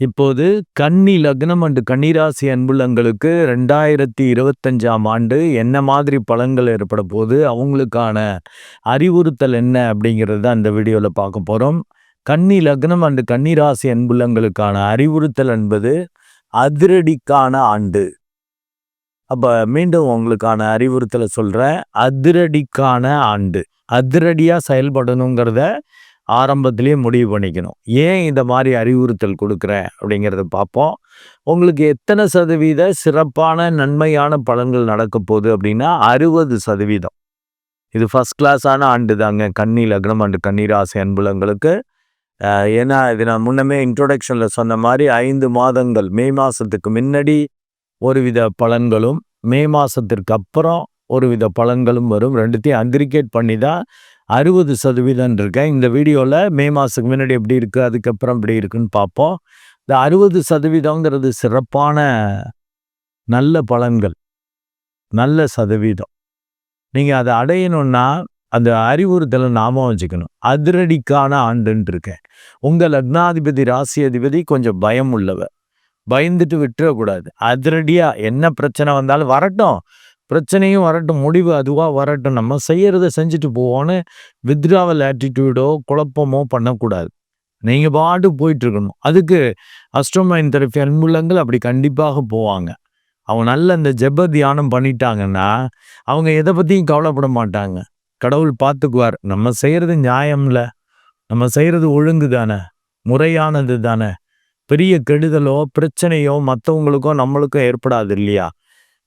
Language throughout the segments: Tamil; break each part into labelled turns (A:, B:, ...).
A: இப்போது கன்னி லக்னம் அண்டு கன்னிராசி அன்புள்ளங்களுக்கு ரெண்டாயிரத்தி இருபத்தஞ்சாம் ஆண்டு என்ன மாதிரி பலன்கள் ஏற்பட போது அவங்களுக்கான அறிவுறுத்தல் என்ன அப்படிங்கிறது தான் இந்த வீடியோவில் பார்க்க போகிறோம் கன்னி லக்னம் அண்டு கன்னிராசி அன்புள்ளங்களுக்கான அறிவுறுத்தல் என்பது அதிரடிக்கான ஆண்டு. அப்போ மீண்டும் உங்களுக்கான அறிவுறுத்தலை சொல்கிறேன் அதிரடிக்கான ஆண்டு. அதிரடியாக செயல்படணுங்கிறத ஆரம்பத்திலேயே முடிவு பண்ணிக்கணும். ஏன் இந்த மாதிரி அறிவுறுத்தல் கொடுக்குறேன் அப்படிங்கிறத பார்ப்போம். உங்களுக்கு எத்தனை சதவீத சிறப்பான நன்மையான பலன்கள் நடக்க போகுது அப்படின்னா அறுபது சதவீதம். இது ஃபஸ்ட் கிளாஸான ஆண்டு தாங்க. கன்னி லக்னம் அண்டு கண்ணீராசி அன்புலங்களுக்கு. ஏன்னா இது நான் முன்னமே இன்ட்ரொடக்ஷனில் சொன்ன மாதிரி ஐந்து மாதங்கள் மே மாதத்துக்கு முன்னாடி ஒரு வித பலன்களும் மே மாதத்திற்கு அப்புறம் ஒரு வித பலன்களும் வரும். ரெண்டுத்தையும் அக்ரிகேட் பண்ணி தான் அறுபது சதவீதம் இருக்கேன் இந்த வீடியோவில் மே மாதத்துக்கு முன்னாடி எப்படி இருக்குது அதுக்கப்புறம் எப்படி இருக்குன்னு பார்ப்போம். இந்த அறுபது சதவீதங்கிறது சிறப்பான நல்ல பலன்கள். நல்ல சதவீதம். நீங்கள் அதை அடையணும்னா அந்த அறிவுறுத்தலை நாம வச்சுக்கணும். அதிரடிக்கான ஆண்டுன்னு இருக்கேன். உங்கள் லக்னாதிபதி ராசி அதிபதி கொஞ்சம் பயம் உள்ளவர். பயந்துட்டு விட்டுறக்கூடாது. அதிரடியாக என்ன பிரச்சனை வந்தாலும் வரட்டும். பிரச்சனையும் வரட்டும் முடிவு அதுவாக வரட்டும். நம்ம செய்கிறத செஞ்சுட்டு போவோன்னு வித்ராவல் ஆட்டிடியூடோ குழப்பமோ பண்ணக்கூடாது. நீங்கள் பாட்டு போயிட்டு இருக்கணும் அதுக்கு அஸ்ட்ரோமைன் தெரப்பி அன்புள்ளங்கள் அப்படி கண்டிப்பாக போவாங்க. அவங்க நல்ல இந்த ஜெப தியானம் பண்ணிட்டாங்கன்னா அவங்க எதை பற்றியும் கவலைப்பட மாட்டாங்க. கடவுள் பார்த்துக்குவார் நம்ம செய்கிறது நியாயம்ல. நம்ம செய்கிறது ஒழுங்கு தானே. முறையானது தானே. பெரிய கெடுதலோ பிரச்சனையோ மற்றவங்களுக்கோ நம்மளுக்கும் ஏற்படாது இல்லையா?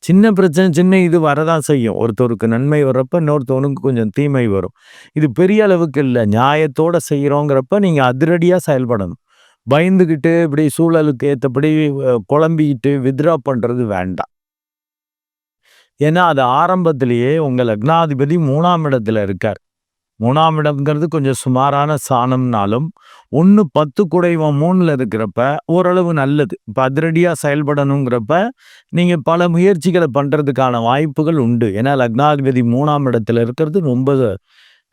A: சின்ன பிரச்சனை சின்ன இது வரதான் செய்யும். ஒருத்தருக்கு நன்மை வர்றப்ப இன்னொருத்தவனுக்கு கொஞ்சம் தீமை வரும். இது பெரிய அளவுக்கு இல்லை. நியாயத்தோட செய்கிறோங்கிறப்ப நீங்கள் அதிரடியாக செயல்படணும். பயந்துக்கிட்டு இப்படி சூழலுக்கு ஏற்றபடி குழம்பிக்கிட்டு வித்ரா பண்ணுறது வேண்டாம். ஏன்னா அது ஆரம்பத்திலேயே உங்கள் லக்னாதிபதி மூணாம் இடத்துல இருக்கார். மூணாம் இடம்ங்கிறது கொஞ்சம் சுமாரான சாணம்னாலும் ஒன்று பத்து குடைவம் மூணில் இருக்கிறப்ப ஓரளவு நல்லது. இப்போ அதிரடியாக செயல்படணுங்கிறப்ப நீங்கள் பல முயற்சிகளை பண்ணுறதுக்கான வாய்ப்புகள் உண்டு. ஏன்னா லக்னாதிபதி மூணாம் இடத்துல இருக்கிறது ரொம்ப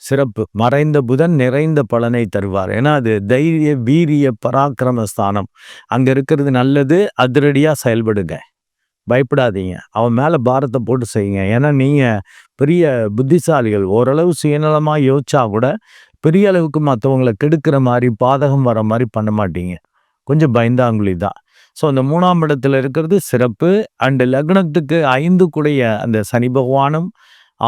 A: சிறப்பு. மறைந்த புதன் நிறைந்த பலனை தருவார். ஏன்னா அது தைரிய வீரிய பராக்கிரம ஸ்தானம் அங்கே இருக்கிறது நல்லது அதிரடியாக செயல்படுங்க. பயப்படாதீங்க. அவன் மேலே பாரத்தை போட்டு செய்யுங்க. ஏன்னா நீங்கள் பெரிய புத்திசாலிகள். ஓரளவு சுயநலமாக யோசிச்சா கூட பெரிய அளவுக்கு மற்றவங்களை கெடுக்கிற மாதிரி பாதகம் வர மாதிரி பண்ண மாட்டீங்க. கொஞ்சம் பயந்தாங்குழி தான். ஸோ அந்த மூணாம் இடத்துல இருக்கிறது சிறப்பு. அண்டு லக்னத்துக்கு ஐந்து கூடைய அந்த சனி பகவானும்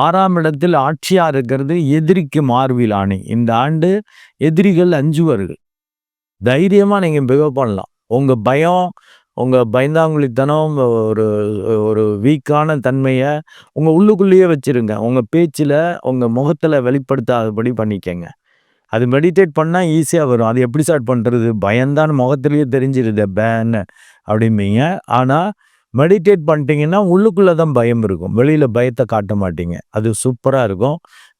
A: ஆறாம் இடத்தில் ஆட்சியாக இருக்கிறது எதிரிக்கு மார்பில் இந்த ஆண்டு எதிரிகள் அஞ்சுவர்கள். தைரியமாக நீங்கள் பிகவ் பண்ணலாம். உங்கள் பயம் உங்கள் பயந்தாங்குழித்தனம் ஒரு ஒரு வீக்கான தன்மையை உங்கள் உள்ளுக்குள்ளேயே வச்சுருங்க. உங்கள் பேச்சில் உங்கள் முகத்தில் வெளிப்படுத்தாதபடி பண்ணிக்கங்க. அது மெடிடேட் பண்ணால் ஈஸியாக வரும். அது எப்படி ஸ்டார்ட் பண்ணுறது பயந்தான் முகத்துலேயே தெரிஞ்சிருது பேன்னு அப்படிம்பீங்க. ஆனால் மெடிடேட் பண்ணிட்டீங்கன்னா உள்ளுக்குள்ளே தான் பயம் இருக்கும். வெளியில் பயத்தை காட்ட மாட்டீங்க. அது சூப்பராக இருக்கும்.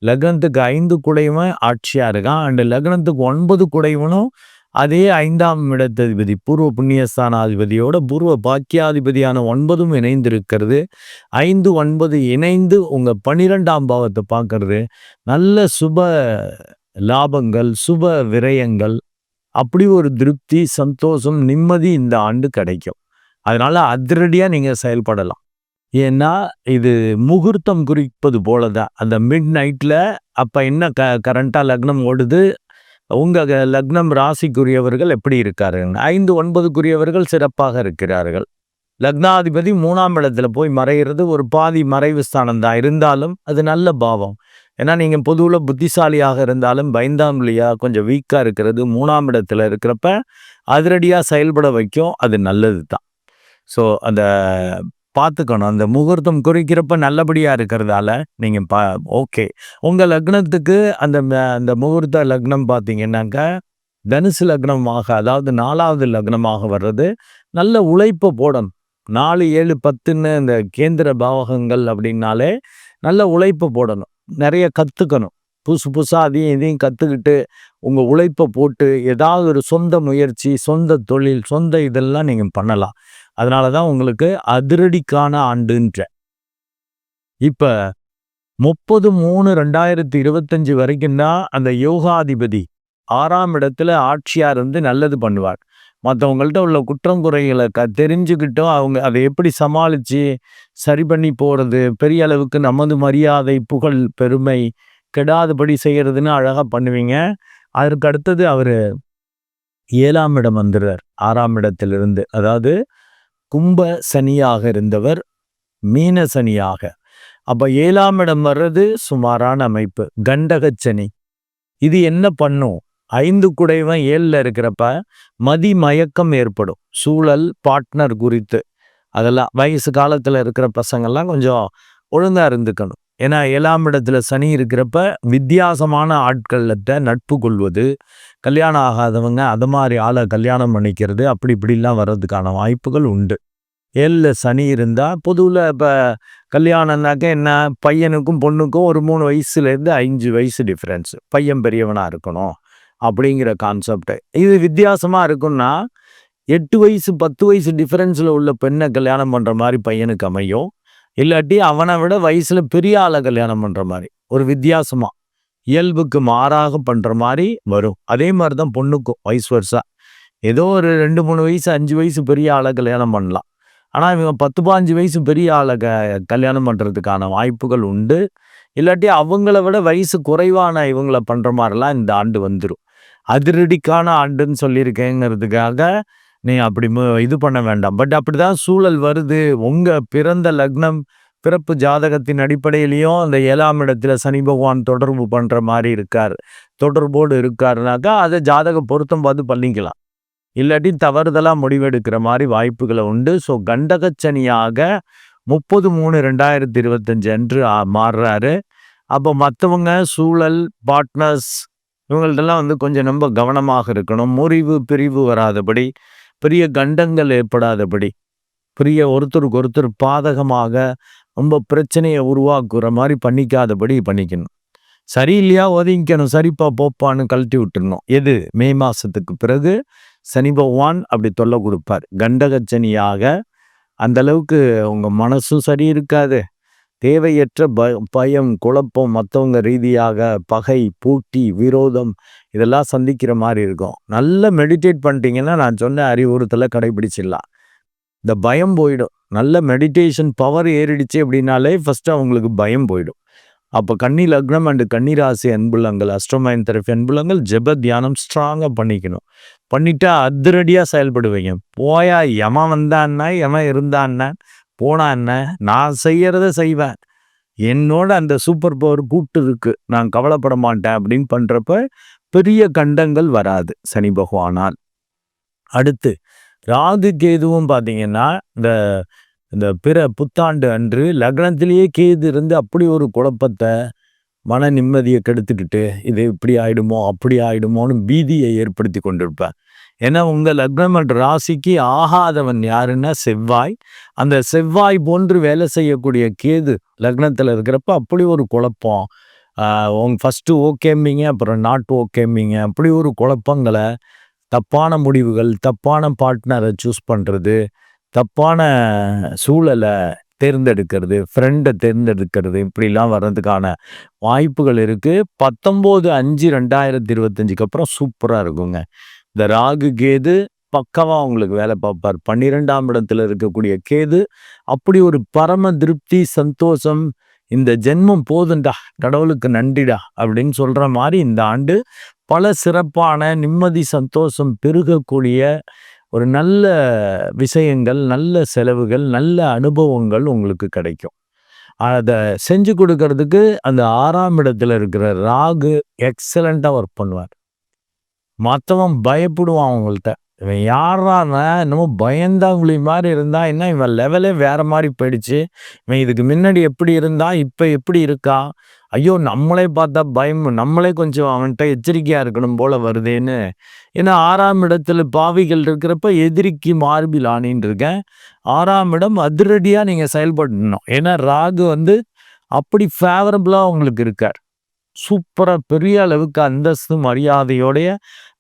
A: லக்னத்துக்கு ஐந்து குடையவன் ஆட்சியாக இருக்கான். அண்டு லக்னத்துக்கு ஒன்பது குடைவனும் அதே ஐந்தாம் இடத்ததிபதி பூர்வ புண்ணியஸ்தானாதிபதியோட பூர்வ பாக்கியாதிபதியான ஒன்பதும் இணைந்திருக்கிறது. ஐந்து ஒன்பது இணைந்து உங்கள் பன்னிரெண்டாம் பாவத்தை பார்க்கறது. நல்ல சுப லாபங்கள் சுப விரயங்கள் அப்படி ஒரு திருப்தி சந்தோஷம் நிம்மதி இந்த ஆண்டு கிடைக்கும். அதனால் அதிரடியாக நீங்கள் செயல்படலாம். ஏன்னா இது முகூர்த்தம் குறிப்பது போல தான் அந்த மிட் நைட்டில் அப்போ என்ன க கரண்ட்டாக லக்னம் ஓடுது? உங்கள் லக்னம் ராசிக்குரியவர்கள் எப்படி இருக்கார்கள்? ஐந்து ஒன்பதுக்குரியவர்கள் சிறப்பாக இருக்கிறார்கள். லக்னாதிபதி மூணாம் இடத்துல போய் மறைகிறது ஒரு பாதி மறைவு ஸ்தானம் தான். இருந்தாலும் அது நல்ல பாவம். ஏன்னா நீங்கள் பொதுவில் புத்திசாலியாக இருந்தாலும் பயந்தாமலியாக கொஞ்சம் வீக்காக இருக்கிறது மூணாம் இடத்துல இருக்கிறப்ப அதிரடியாக செயல்பட வைக்கும் அது நல்லது தான் ஸோ அந்த பார்த்துக்கணும். அந்த முகூர்த்தம் குறிக்கிறப்ப நல்லபடியாக இருக்கிறதால நீங்கள் பா ஓகே. உங்கள் லக்னத்துக்கு அந்த அந்த முகூர்த்த லக்னம் பார்த்தீங்கன்னாக்கா தனுசு லக்னமாக அதாவது நாலாவது லக்னமாக வர்றது. நல்ல உழைப்பை போடணும். நாலு ஏழு பத்துன்னு இந்த கேந்திர பாவகங்கள் அப்படின்னாலே நல்ல உழைப்பை போடணும். நிறைய கற்றுக்கணும் புதுசு புதுசாக அதையும் இதையும் கற்றுக்கிட்டு உங்கள் உழைப்பை போட்டு ஏதாவது ஒரு சொந்த முயற்சி சொந்த தொழில் சொந்த இதெல்லாம் நீங்கள் பண்ணலாம். அதனால தான் உங்களுக்கு அதிரடிக்கான ஆண்டுன்ற. இப்போ முப்பது மூணு ரெண்டாயிரத்தி இருபத்தஞ்சி வரைக்கும் தான் அந்த யோகாதிபதி ஆறாம் இடத்துல ஆட்சியாக இருந்து நல்லது பண்ணுவார். மற்றவங்கள்ட்ட உள்ள குற்றம் குறைகளை க தெரிஞ்சுக்கிட்டோம் அவங்க அதை எப்படி சமாளித்து சரி பண்ணி போகிறது பெரிய அளவுக்கு நமது மரியாதை புகழ் பெருமை கெடாதபடி செய்கிறதுன்னு அழகாக பண்ணுவீங்க. அதற்கு அடுத்தது அவர் ஏழாம் இடம் வந்துடுறார் ஆறாம் இடத்திலிருந்து. அதாவது கும்ப சனியாக இருந்தவர் மீன சனியாக அப்போ ஏழாம் இடம் வர்றது சுமாரான அமைப்பு கண்டகச்சனி. இது என்ன பண்ணும்? ஐந்து குடைவன் ஏழில் இருக்கிறப்ப மதி மயக்கம் ஏற்படும். சூழல் பார்ட்னர் குறித்து. அதெல்லாம் வயசு காலத்தில் இருக்கிற பசங்கள்லாம் கொஞ்சம் ஒழுங்காக இருந்துக்கணும். ஏன்னா ஏழாம் இடத்துல சனி இருக்கிறப்ப வித்தியாசமான ஆட்கள்கிட்ட நட்பு கொள்வது கல்யாணம் ஆகாதவங்க அது மாதிரி ஆளை கல்யாணம் பண்ணிக்கிறது அப்படி இப்படிலாம் வர்றதுக்கான வாய்ப்புகள் உண்டு. ஏழில் சனி இருந்தால் பொதுவில் இப்போ கல்யாணம்னாக்க என்ன பையனுக்கும் பொண்ணுக்கும் ஒரு மூணு வயசுலேருந்து அஞ்சு வயசு டிஃப்ரென்ஸ் பையன் பெரியவனாக இருக்கணும் அப்படிங்கிற கான்செப்ட் இது வித்தியாசமாக இருக்குன்னா எட்டு வயசு பத்து வயசு டிஃப்ரென்ஸில் உள்ள பெண்ணை கல்யாணம் பண்ணுற மாதிரி பையனுக்கு அமையும். இல்லாட்டி அவனை விட வயசில் பெரிய ஆளை கல்யாணம் பண்ணுற மாதிரி ஒரு வித்தியாசமாக இயல்புக்கு மாறாக பண்ணுற மாதிரி வரும். அதே மாதிரி தான் பொண்ணுக்கும் வயசு வருஷா ஏதோ ஒரு ரெண்டு மூணு வயசு அஞ்சு வயசு பெரிய ஆளை கல்யாணம் பண்ணலாம். ஆனால் இவங்க பத்து பாஞ்சு வயசு பெரிய ஆளை க கல்யாணம் பண்ணுறதுக்கான வாய்ப்புகள் உண்டு. இல்லாட்டி அவங்கள விட வயசு குறைவான இவங்களை பண்ணுற மாதிரிலாம் இந்த ஆண்டு வந்துடும் அதிரடிக்கான ஆண்டுன்னு சொல்லியிருக்கேங்கிறதுக்காக நீ அப்படி இது பண்ண வேண்டாம். பட் அப்படிதான் சூழல் வருது. உங்கள் பிறந்த லக்னம் பிறப்பு ஜாதகத்தின் அடிப்படையிலையும் அந்த ஏழாம் இடத்துல சனி பகவான் தொடர்பு பண்ணுற மாதிரி இருக்கார். தொடர்போடு இருக்காருனாக்கா அதை ஜாதக பொருத்தம் பார்த்து பண்ணிக்கலாம். இல்லாட்டி தவறுதலாக முடிவெடுக்கிற மாதிரி வாய்ப்புகளை உண்டு. ஸோ கண்டகச்சனியாக முப்பது மூணு ரெண்டாயிரத்தி இருபத்தஞ்சு அன்று மாறுறாரு. அப்போ மற்றவங்க சூழல் பார்ட்னர்ஸ் இவங்கள்ட்டெல்லாம் வந்து கொஞ்சம் ரொம்ப கவனமாக இருக்கணும். முறிவு பிரிவு வராதபடி பெரிய கண்டங்கள் ஏற்படாதபடி பெரிய ஒருத்தருக்கு ஒருத்தர் பாதகமாக ரொம்ப பிரச்சனையை உருவாக்குற மாதிரி பண்ணிக்காதபடி பண்ணிக்கணும். சரியில்லையா ஒதுங்கிக்கணும் சரிப்பா போப்பான்னு கழட்டி விட்டுருணும் எது? மே மாதத்துக்கு பிறகு சனி பகவான் அப்படி தொல்லை கொடுப்பார். கண்டகச்சனியாக அந்த அளவுக்கு உங்க மனசும் சரி இருக்காது. தேவையற்ற ப பயம் குழப்பம் மற்றவங்க ரீதியாக பகை பூட்டி விரோதம் இதெல்லாம் சந்திக்கிற மாதிரி இருக்கும். நல்லா மெடிடேட் பண்ணிட்டீங்கன்னா நான் சொன்ன அறிவுறுத்தலை கடைபிடிச்சிடலாம் இந்த பயம் போயிடும். நல்ல மெடிடேஷன் பவர் ஏறிடுச்சு அப்படின்னாலே ஃபஸ்ட்டு அவங்களுக்கு பயம் போயிடும். அப்போ கன்னி லக்னம் அண்டு கன்னிராசி அன்புலங்கள் அஸ்ட்ரோமைன் தரப்பு அன்புலங்கள் ஜெப தியானம் ஸ்ட்ராங்காக பண்ணிக்கணும். பண்ணிட்டா அதிரடியாக செயல்படுவீங்க. போயா எமன் வந்தான்னா எமன் இருந்தான்னா போனா என்ன? நான் செய்யறத செய்வேன். என்னோட அந்த சூப்பர் பவர் கூட்டு இருக்கு. நான் கவலைப்பட மாட்டேன் அப்படின்னு பண்றப்ப பெரிய கண்டங்கள் வராது சனி பகவானால். அடுத்து ராகு கேதுவும் பார்த்தீங்கன்னா இந்த இந்த பிற புத்தாண்டு அன்று லக்னத்திலேயே கேது இருந்து அப்படி ஒரு குழப்பத்தை மன நிம்மதியை கெடுத்துக்கிட்டு இது இப்படி ஆகிடுமோ அப்படி ஆகிடுமோன்னு பீதியை ஏற்படுத்தி கொண்டிருப்பேன் ஏன்னா உங்கள் லக்னம் என்ற ராசிக்கு ஆகாதவன் யாருன்னா செவ்வாய். அந்த செவ்வாய் போன்று வேலை செய்யக்கூடிய கேது லக்னத்தில் இருக்கிறப்ப அப்படி ஒரு குழப்பம். உங்க ஃபஸ்ட்டு ஓகேம்பிங்க அப்புறம் நாட் ஓகேம்பிங்க. அப்படி ஒரு குழப்பங்களை தப்பான முடிவுகள் தப்பான பார்ட்னரை சூஸ் பண்ணுறது தப்பான சூழலை தேர்ந்தெடுக்கிறது ஃப்ரெண்டை தேர்ந்தெடுக்கிறது இப்படிலாம் வர்றதுக்கான வாய்ப்புகள் இருக்குது பத்தொம்போது அஞ்சு ரெண்டாயிரத்தி இருபத்தஞ்சுக்கு அப்புறம் சூப்பராக இருக்குங்க. இந்த ராகு கேது பக்கமாக உங்களுக்கு வேலை பார்ப்பார். பன்னிரெண்டாம் இடத்துல இருக்கக்கூடிய கேது அப்படி ஒரு பரம திருப்தி சந்தோஷம் இந்த ஜென்மம் போதுண்டா கடவுளுக்கு நன்றிடா அப்படின்னு சொல்கிற மாதிரி இந்த ஆண்டு பல சிறப்பான நிம்மதி சந்தோஷம் பெருகக்கூடிய ஒரு நல்ல விஷயங்கள் நல்ல செலவுகள் நல்ல அனுபவங்கள் உங்களுக்கு கிடைக்கும். அதை செஞ்சு கொடுக்கறதுக்கு அந்த ஆறாம் இடத்துல இருக்கிற ராகு எக்ஸலண்ட்டாக ஒர்க் பண்ணுவார். மற்றவன் பயப்படுவான் அவங்கள்ட்ட. இவன் யாரான என்னமோ பயந்தாங்குழி மாதிரி இருந்தா என்ன இவன் லெவலே வேற மாதிரி போயிடுச்சு. இவன் இதுக்கு முன்னாடி எப்படி இருந்தா இப்போ எப்படி இருக்கா? ஐயோ நம்மளே பார்த்தா பயம். நம்மளே கொஞ்சம் அவன்கிட்ட எச்சரிக்கையாக இருக்கணும் போல வருதேன்னு. ஏன்னா ஆறாம் இடத்துல பாவிகள் இருக்கிறப்ப எதிரிக்கு மார்பில் ஆணின்னு இருக்கேன். ஆறாம் இடம் அதிரடியாக நீங்கள் செயல்படணும். ஏன்னா ராகு வந்து அப்படி ஃபேவரபுளாக உங்களுக்கு இருக்கார். சூப்பராக பெரிய அளவுக்கு அந்தஸ்து மரியாதையோடைய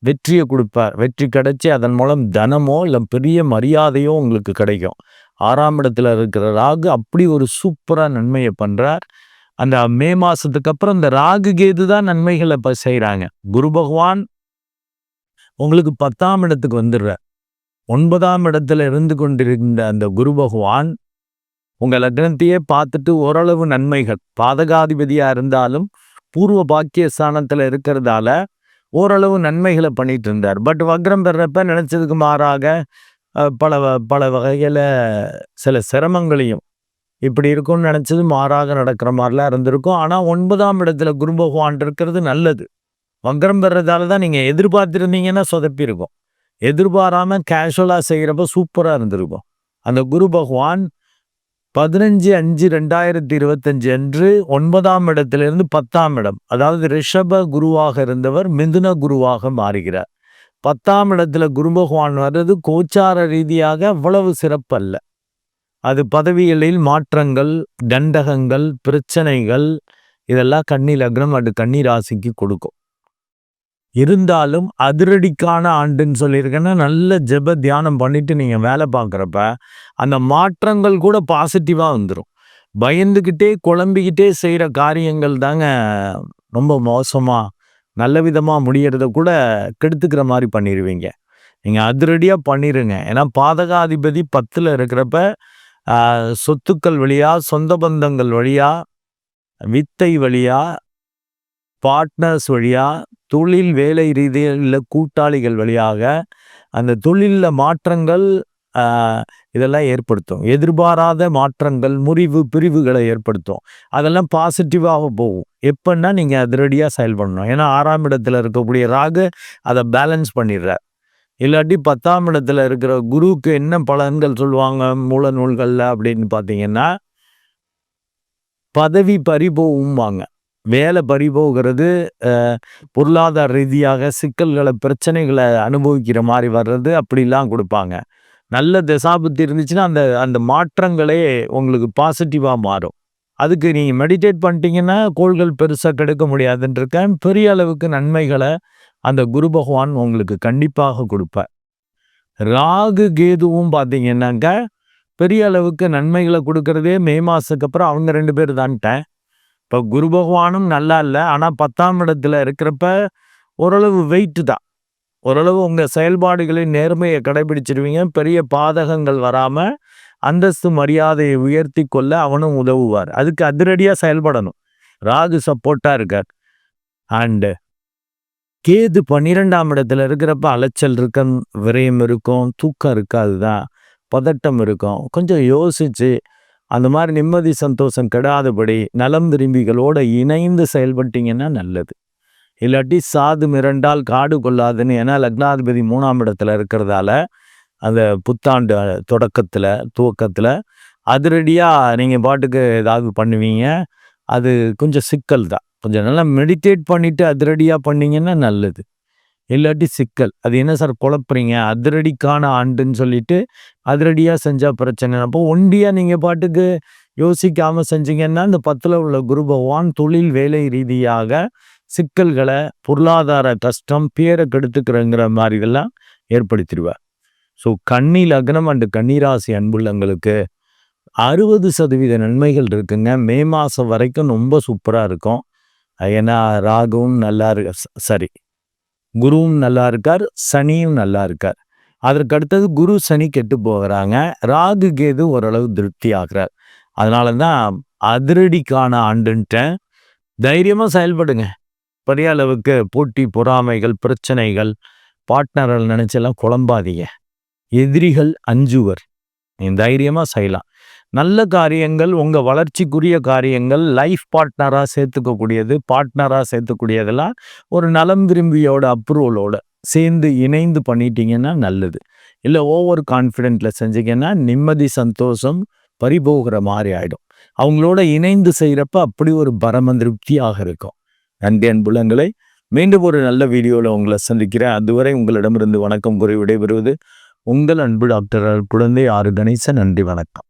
A: வெற்றியை கொடுப்பார். வெற்றி கிடைச்சி அதன் மூலம் தனமோ இல்லை பெரிய மரியாதையோ உங்களுக்கு கிடைக்கும். ஆறாம் இடத்துல இருக்கிற ராகு அப்படி ஒரு சூப்பராக நன்மையை பண்ணுறார் அந்த மே மாதத்துக்கு அப்புறம் இந்த ராகு கேது தான் நன்மைகளை இப்போ செய்கிறாங்க குரு பகவான் உங்களுக்கு பத்தாம் இடத்துக்கு வந்துடுற ஒன்பதாம் இடத்துல இருந்து கொண்டிருந்த அந்த குரு பகவான் உங்கள் லக்னத்தையே பார்த்துட்டு ஓரளவு நன்மைகள் பாதகாதிபதியாக இருந்தாலும் பூர்வ பாக்கிய ஸ்தானத்தில் இருக்கிறதால ஓரளவு நன்மைகளை பண்ணிட்டு இருந்தார். பட் வக்ரம் பெறப்ப நினச்சதுக்கு மாறாக பல பல வகையில் சில சிரமங்களையும் இப்படி இருக்கும்னு நினச்சது மாறாக நடக்கிற மாதிரிலாம் இருந்திருக்கும். ஆனால் ஒன்பதாம் இடத்துல குரு பகவான் இருக்கிறது நல்லது. வங்கரம் பெறதால தான் நீங்கள் எதிர்பார்த்துருந்தீங்கன்னா சொதப்பியிருக்கும். எதிர்பாராமல் கேஷுவலாக செய்கிறப்ப சூப்பராக இருந்திருக்கும். அந்த குரு பகவான் பதினஞ்சு அஞ்சு ரெண்டாயிரத்தி இருபத்தஞ்சு அன்று ஒன்பதாம் இடத்திலிருந்து பத்தாம் இடம் அதாவது ரிஷப குருவாக இருந்தவர் மிதுன குருவாக மாறுகிறார். பத்தாம் இடத்துல குரு பகவான் வர்றது கோச்சார ரீதியாக அவ்வளவு சிறப்பல்ல. அது பதவிகளில் மாற்றங்கள் தண்டகங்கள் பிரச்சனைகள் இதெல்லாம் கன்னி லக்னம் அது கன்னி ராசிக்கு கொடுக்கும். இருந்தாலும் அதிரடிக்கான ஆண்டுன்னு சொல்லியிருக்கேன்னா நல்ல ஜெப தியானம் பண்ணிட்டு நீங்கள் வேலை பார்க்குறப்ப அந்த மாற்றங்கள் கூட பாசிட்டிவாக வந்துடும் பயந்துக்கிட்டே குழம்பிக்கிட்டே செய்கிற காரியங்கள் தாங்க ரொம்ப மோசமாக நல்ல விதமாக முடியறத கூட கெடுத்துக்கிற மாதிரி பண்ணிடுவீங்க நீங்கள் அதிரடியாக பண்ணிடுங்க ஏன்னா பாதகாதிபதி பத்தில் இருக்கிறப்ப சொத்துக்கள் வழியாக சொந்த பந்தங்கள் வழியாக வித்தை வழியாக பார்ட்னர்ஸ் வழியாக தொழில் வேலை ரீதியில் கூட்டாளிகள் வழியாக அந்த தொழிலில் மாற்றங்கள் இதெல்லாம் ஏற்படுத்தும். எதிர்பாராத மாற்றங்கள் முறிவு பிரிவுகளை ஏற்படுத்தும். அதெல்லாம் பாசிட்டிவாக போகும். எப்படின்னா நீங்கள் அதிரடியாக செயல்படணும். ஏன்னா ஆறாம் இடத்துல இருக்கக்கூடிய ராகு அதை பேலன்ஸ் பண்ணிடுறார். இல்லாட்டி பத்தாம் இடத்துல இருக்கிற குருவுக்கு என்ன பலன்கள் சொல்லுவாங்க மூல நூல்களில் அப்படின்னு பார்த்தீங்கன்னா பதவி பறிபோகும்பாங்க வேலை பறிபோகிறது பொருளாதார ரீதியாக சிக்கல்களை பிரச்சனைகளை அனுபவிக்கிற மாதிரி வர்றது அப்படிலாம் கொடுப்பாங்க. நல்ல தசாபுத்தி இருந்துச்சுன்னா அந்த அந்த மாற்றங்களே உங்களுக்கு பாசிட்டிவாக மாறும். அதுக்கு நீங்கள் மெடிடேட் பண்ணிட்டீங்கன்னா கோள்கள் பெருசாக கெடுக்க முடியாதுன்றிருக்கேன் பெரிய அளவுக்கு நன்மைகளை அந்த குரு பகவான் உங்களுக்கு கண்டிப்பாக கொடுப்பார். ராகு கேதுவும் பார்த்தீங்கன்னாக்க பெரிய அளவுக்கு நன்மைகளை கொடுக்கறதே மே மாதத்துக்கு அப்புறம் அவங்க ரெண்டு பேர் தான்ட்டேன். இப்போ குரு பகவானும் நல்லா இல்லை ஆனால் பத்தாம் இடத்துல இருக்கிறப்ப ஓரளவு வெயிட்டு தான். ஓரளவு உங்கள் செயல்பாடுகளின் நேர்மையை கடைபிடிச்சிருவீங்க பெரிய பாதகங்கள் வராமல் அந்தஸ்து மரியாதையை உயர்த்தி கொள்ள அவனும் உதவுவார். அதுக்கு அதிரடியாக செயல்படணும். ராகு சப்போர்ட்டாக இருக்கார். அண்டு கேது பன்னிரெண்டாம் இடத்துல இருக்கிறப்ப அலைச்சல் இருக்க விரயம் இருக்கும் தூக்கம் இருக்காது தான் பதட்டம் இருக்கும். கொஞ்சம் யோசித்து அந்த மாதிரி நிம்மதி சந்தோஷம் கெடாதபடி நலம் திரும்பிகளோடு இணைந்து செயல்பட்டீங்கன்னா நல்லது. இல்லாட்டி சாது மிரண்டால் காடு கொள்ளாதுன்னு ஏன்னா லக்னாதிபதி மூணாம் இடத்துல இருக்கிறதால அந்த புத்தாண்டு தொடக்கத்தில் துவக்கத்தில் அதிரடியாக நீங்கள் பாட்டுக்கு ஏதாவது பண்ணுவீங்க. அது கொஞ்சம் சிக்கல் தான் கொஞ்சம் நல்லா மெடிடேட் பண்ணிவிட்டு அதிரடியாக பண்ணிங்கன்னா நல்லது. இல்லாட்டி சிக்கல். அது என்ன சார் குழப்புறீங்க? அதிரடிக்கான ஆண்டுன்னு சொல்லிட்டு அதிரடியாக செஞ்சால் பிரச்சனை அப்போ ஒண்டியாக நீங்கள் பாட்டுக்கு யோசிக்காமல் செஞ்சீங்கன்னா இந்த பத்தில் உள்ள குரு பகவான் தொழில் வேலை ரீதியாக சிக்கல்களை பொருளாதார கஷ்டம் பேரை கெடுத்துக்கிறங்கிற மாதிரிலாம் ஏற்படுத்திடுவார். ஸோ கன்னி லக்னம் அண்டு கன்னிராசி அன்புள்ளங்களுக்கு அறுபது சதவீத நன்மைகள் இருக்குங்க. மே மாதம் வரைக்கும் ரொம்ப சூப்பராக இருக்கும். ஏன்னா ராகுவும் நல்லா இருக்க சரி. குருவும் நல்லா இருக்கார் சனியும் நல்லா இருக்கார். அதற்கு அடுத்தது குரு சனி கெட்டு போகிறாங்க. ராகு கேது ஓரளவு திருப்தி ஆகிறார். அதனால தான் அதிரடிக்கான ஆண்டுன்ட்டேன். தைரியமாக செயல்படுங்க. பெரிய அளவுக்கு போட்டி பொறாமைகள் பிரச்சனைகள் பார்ட்னர்கள் நினச்செல்லாம் குழம்பாதீங்க. எதிரிகள் அஞ்சுவர். நீ தைரியமாக செய்யலாம். நல்ல காரியங்கள் உங்கள் வளர்ச்சிக்குரிய காரியங்கள் லைஃப் பார்ட்னராக சேர்த்துக்கக்கூடியது பார்ட்னராக சேர்த்துக்கூடியதெல்லாம் ஒரு நலம் விரும்பியோட அப்ரூவலோட சேர்ந்து இணைந்து பண்ணிட்டீங்கன்னா நல்லது. இல்லை ஓவர் கான்ஃபிடென்ட்டில் செஞ்சீங்கன்னா நிம்மதி சந்தோஷம் பறிபோகிற மாதிரி ஆகிடும் அவங்களோட இணைந்து செய்கிறப்ப அப்படி ஒரு பரம திருப்தியாக இருக்கும். நன்றி அன்புலங்களை மீண்டும் ஒரு நல்ல வீடியோவில் உங்களை சந்திக்கிறேன். அதுவரை உங்களிடமிருந்து வணக்கம் கூறி விடைபெறுவது உங்கள் அன்பு டாக்டர் குழந்தை ஆறு கணேசன். நன்றி வணக்கம்.